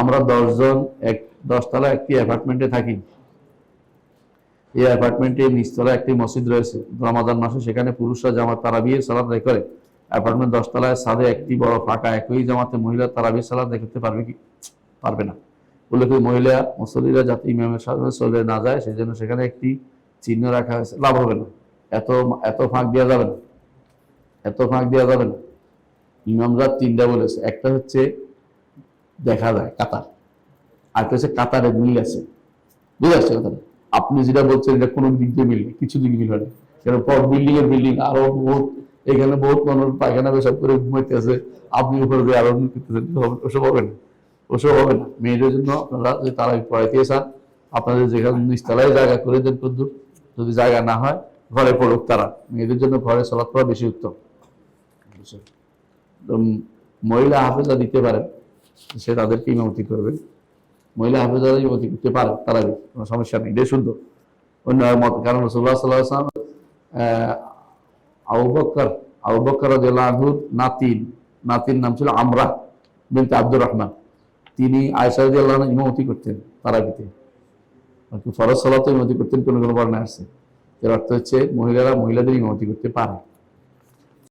আমরা দশজন এক, দশতলা একটি অ্যাপার্টমেন্টে থাকি। এই অ্যাপার্টমেন্টে নিচতলা একটি মসজিদ রয়েছে। রমাদান মাসে সেখানে পুরুষরা জামাত তারাবিয়ের সালাদ আদায় করে। অ্যাপার্টমেন্ট দশতলায় সাদে একটি বড় ফাঁকা একই জামাতে মহিলা তারাবির সালাদ আদায় করতে পারবে কি? পারবে না। উল্লেখ মহিলা মুসল্লিরা যাতে ইমামের সামনে চলে না যায় সেই জন্য সেখানে একটি চিহ্ন রাখা হয়েছে। লাভ হবে না। এত এত ফাঁক দেওয়া যাবে না। এত ফাঁক দেওয়া যাবে না। ইমামরা তিনটা বলেছে। একটা হচ্ছে দেখা যায়, কাতার। আর একটা হচ্ছে কাতারে মিল আছে। বুঝতে পারছি কথাটা? আপনি যেটা বলছেন, এটা কোনো দিক দিয়ে মিল কিছু দিক মিল হয় কারণ পর বিল্ডিং এর বিল্ডিং আরও বহুত, এখানে বহুত মানুষ পায়খানা পেশাব করে ঘুমাইতে আছে, আপনি উপর দিয়ে আরও করতেছেন ওসব হবে না। ওসব হবে না। মেয়েদের জন্য আপনারা যে তারা পড়াইতে চান, আপনাদের যেখানে নিচতলায় জায়গা করে দেন কিন্তু যদি জায়গা না হয়, ঘরে পড়ুক তারা। মেয়েদের জন্য ঘরে চলাত করা বেশি উত্তম। মহিলা হাফেজা দিতে পারেন। সে তাদেরকে ইমামতি করবে। মহিলা হাফেজা ইমামতি করতে পারে, তারা কোনো সমস্যা নেই। এটাই শুদ্ধ অন্য মত কারণ রসুল্লাহ সাল্লাহ আসলাম আবু বক্কর রাদিয়াল্লাহু নাতিন, নাতির নাম ছিল আমরা বিনতে আব্দুর রহমান। তিনি আয়সা রাদিয়াল্লাহু আনহা ইমামতি করতেন তারাবিতে। ফরজ সালাতে ইমামতি করতেন, কোনো কোনো বর্ণায় আসছে এর অর্থ হচ্ছে মহিলারা মহিলাদের ইমামতি করতে পারে।